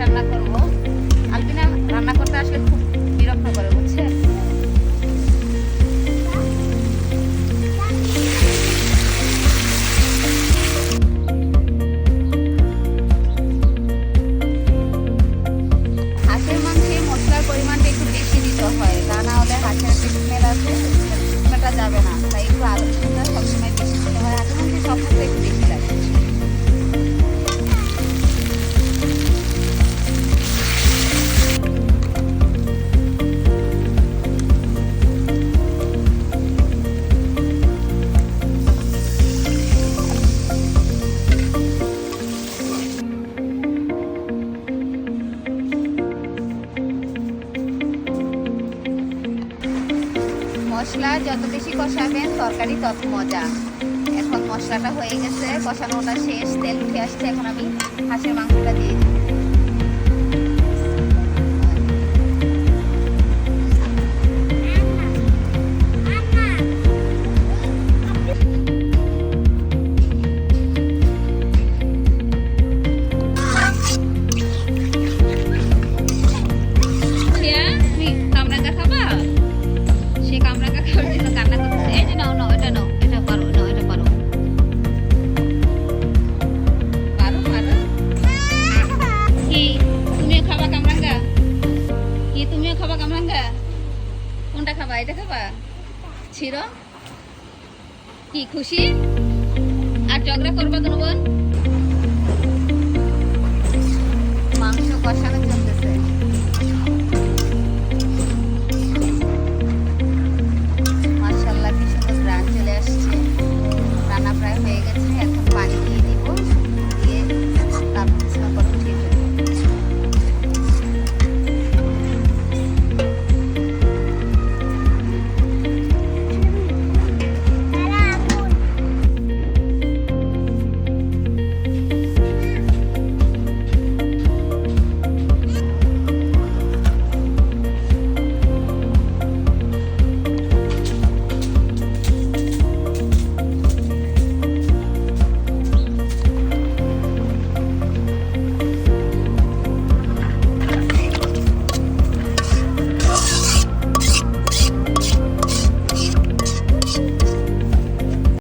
রান্না করব। আলপিনা রান্না করতে আসলে খুব বিরক্ত করে বুঝছেন যাবে না। তাই একটু আলোচনা সবসময় বেশি হয়। আগে সব মশলা, যত বেশি কষাবেন, তরকারি তত মজা। এখন মশলাটা হয়ে গেছে, কষানোটা শেষ, তেল উঠে আসছে, এখন আমি হাঁসের মাংসটা দিয়ে দিই কোনটা খাবা? এটা খাবা? ছিল কি খুশি? আর ঝগড়া করবা কোনো বোন? মাংস জন্য